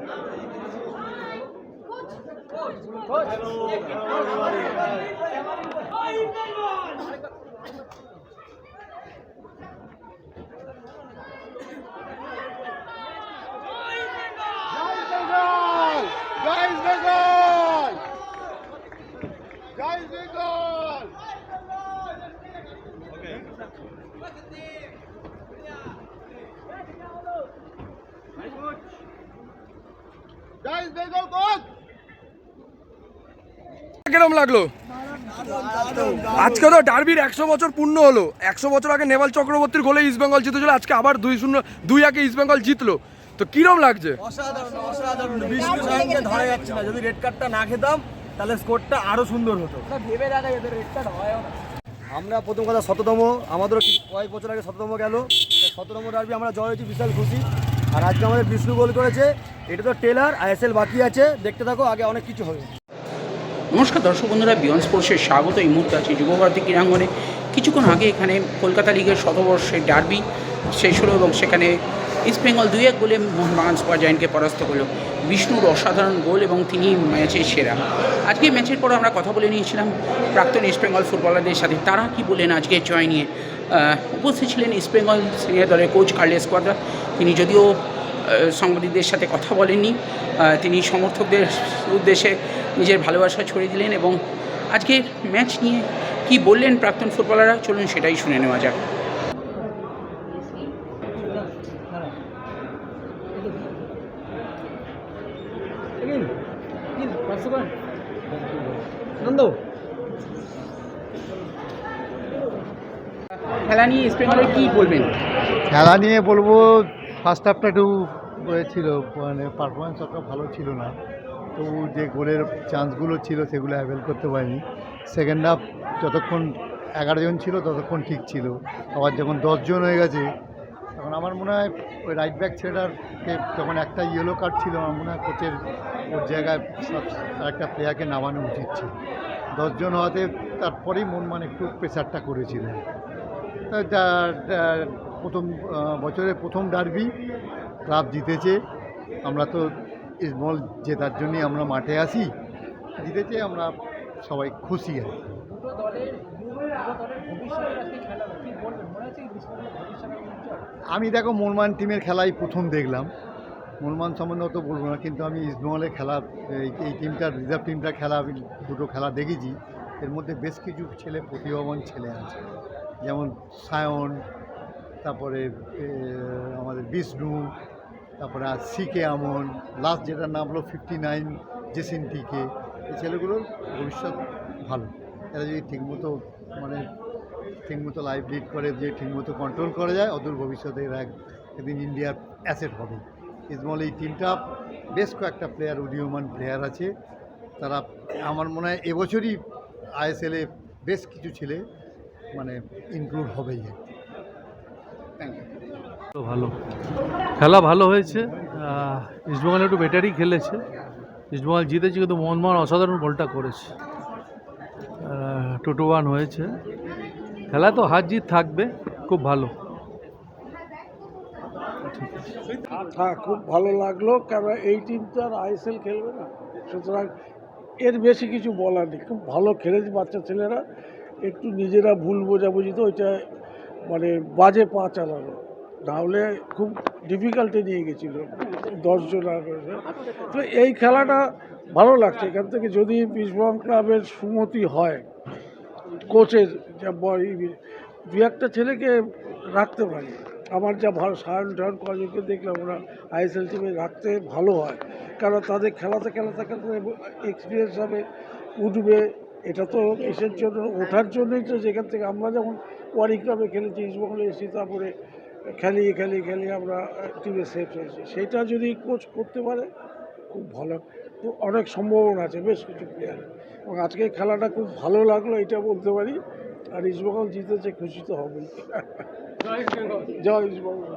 Guys, কিরম লাগল? আজকে তো ডার্বির একশো বছর পূর্ণ হলো। একশো বছর আগে নেপাল চক্রবর্তীর গোলে ইস্ট বেঙ্গল জিতেছিল আজকে আবার দুই শূন্য দুই একে ইস্ট বেঙ্গল জিতলো। তো কিরম লাগছে? অসাধারণ অসাধারণ। বিষ্ণু ধরা যাচ্ছে না। যদি রেড কার্ডটা না খেতাম তাহলে স্কোরটা আরও সুন্দর হতো। আমরা প্রথম কথা শততম আমাদেরও কয়েক বছর আগে শততম গেল। শততম ডার্বি আমরা জয় হয়েছি বিশাল খুশি। আর আজকে আমাদের বিষ্ণু গোল করেছে। এটা তো টেলার, আইএসএল বাকি আছে। দেখতে থাকো, আগে অনেক কিছু হবে। নমস্কার দর্শক বন্ধুরা বিয়ন স্পোর্টসের স্বাগত। এই মুহূর্তে আছি যুবভারতী ক্রীড়াঙ্গনে। কিছুক্ষণ আগে এখানে কলকাতা লিগের শতবর্ষের ডার্বি শেষ হলো এবং সেখানে ইস্ট বেঙ্গল দুই এক গোলে মোহনবাগান সুপার জায়েন্টকে পরাস্ত করল। বিষ্ণুর অসাধারণ গোল এবং তিনি ম্যাচের সেরা। আজকে ম্যাচের পর আমরা কথা বলে নিয়েছিলাম প্রাক্তন ইস্ট বেঙ্গল ফুটবলারদের সাথে। তারা কি বলেন আজকে জয় নিয়ে? উপস্থিত ছিলেন ইস্ট বেঙ্গল সিনিয়র দলের কোচ কার্লেস কোয়াদ্রা তিনি যদিও সাংবাদিকদের সাথে কথা বলেননি তিনি সমর্থকদের উদ্দেশ্যে নিজের ভালোবাসা ছড়িয়ে দিলেন এবং আজকে ম্যাচ নিয়ে কি বললেন প্রাক্তন ফুটবলাররা? চলুন সেটাই শুনে নেওয়া যাক। খেলা নিয়ে বেঙ্গলের কী বলবেন? খেলা নিয়ে বলব ফার্স্ট হাফটা একটু ছিল মানে পারফরমেন্স অতটা ভালো ছিল না। তো যে গোলের চান্সগুলো ছিল সেগুলো অ্যাভেল করতে পারিনি। সেকেন্ড হাফ যতক্ষণ এগারো জন ছিল ততক্ষণ ঠিক ছিল। আবার যখন জন হয়ে গেছে তখন আমার মনে হয় ওই রাইট ব্যাক ছেলেটারকে যখন একটা ইয়েলো কার্ড ছিল, আমার মনে হয় কোচের ওর জায়গায় একটা প্লেয়ারকে নামানো উচিত ছিল। দশজন হওয়াতে তারপরেই মন মানে একটু প্রেশারটা করেছিল। তা প্রথম বছরের প্রথম ডার্বি ক্লাব জিতেছে। আমরা তো ইসমল জেতার জন্যই আমরা মাঠে আসি। জিতেছে, আমরা সবাই খুশি আর কি। আমি দেখো মোরমান টিমের খেলাই প্রথম দেখলাম। মোরমান সম্বন্ধে অত বলব না, কিন্তু আমি ইস্টবেঙ্গলের খেলা, এই- টিমটার, রিজার্ভ টিমটার খেলা, আমি দুটো খেলা দেখেছি। এর মধ্যে বেশ কিছু ছেলে প্রতিভাবান ছেলে আছে। যেমন সায়ন, তারপরে আমাদের বিষ্ণু, তারপরে আর সিকে আমন লাস্ট যেটার নাম হলো ফিফটি নাইন জেসিন টিকে। এই ছেলেগুলোর ভবিষ্যৎ ভালো। এরা যদি ঠিকমতো মানে ঠিকমতো লাইফ লিড করে, যে ঠিকমতো কন্ট্রোল করা যায়, অদূর ভবিষ্যতে এরা একদিন ইন্ডিয়ার অ্যাসেট হবে। ইসমল এই টিমটা বেশ কয়েকটা প্লেয়ার উদীয়মান প্লেয়ার আছে। তারা, আমার মনে হয় এবছরই আইএসএলে বেশ কিছু ছেলে মানে ইনক্লুড হবেই। তো ভালো। খেলা ভালো হয়েছে। ইস্টবেঙ্গল একটু বেটারই খেলেছে। ইস্টবেঙ্গল জিতেছে কিন্তু মোহনবাগান অসাধারণ গোলটা করেছে। টু টু ওয়ান হয়েছে। খেলা তো হার জিত থাকবে, খুব ভালো। হ্যাঁ খুব ভালো লাগল কারণ এই টিম তো আর আইএসএল খেলবে না? সুতরাং এর বেশি কিছু বলার নেই। খুব ভালো খেলেছে বাচ্চা ছেলেরা, একটু নিজেরা ভুল বোঝাবুঝি তো ওইটা মানে বাজে পা চালানো নাহলে খুব ডিফিকাল্টে নিয়ে গেছিল দশজন তো এই খেলাটা ভালো লাগছে। এখান থেকে যদি বিশ্ববঙ্গ ক্লাবের সুমতি হয় কোচের যা দু একটা ছেলেকে রাখতে পারি। আমার যা ভালো সায়ন টায়ন কজনকে দেখলাম, ওরা আইএসএল টিমে রাখতে ভালো হয়। কারণ তাদের খেলাতে খেলাতে খেলাতে এক্সপিরিয়েন্স হবে, উঠবে, এটা তো এসের জন্য? ওঠার জন্যই তো যেখান থেকে আমরা যেমন ওয়ারি ক্লাবে খেলেছি ইস্টবেঙ্গলে এসেছি তারপরে খেলিয়ে খেলিয়ে খেলিয়ে আমরা টিমে সেট হয়েছি সেটা যদি কোচ করতে পারে, খুব ভালো। অনেক সম্ভাবনা আছে বেশ কিছু প্লেয়ার এবং আজকে খেলাটা খুব ভালো লাগল এটা বলতে পারি। আর ইস্টবেঙ্গল জিতেছে খুশি তো হবেই। জয় ইস্টবেঙ্গল।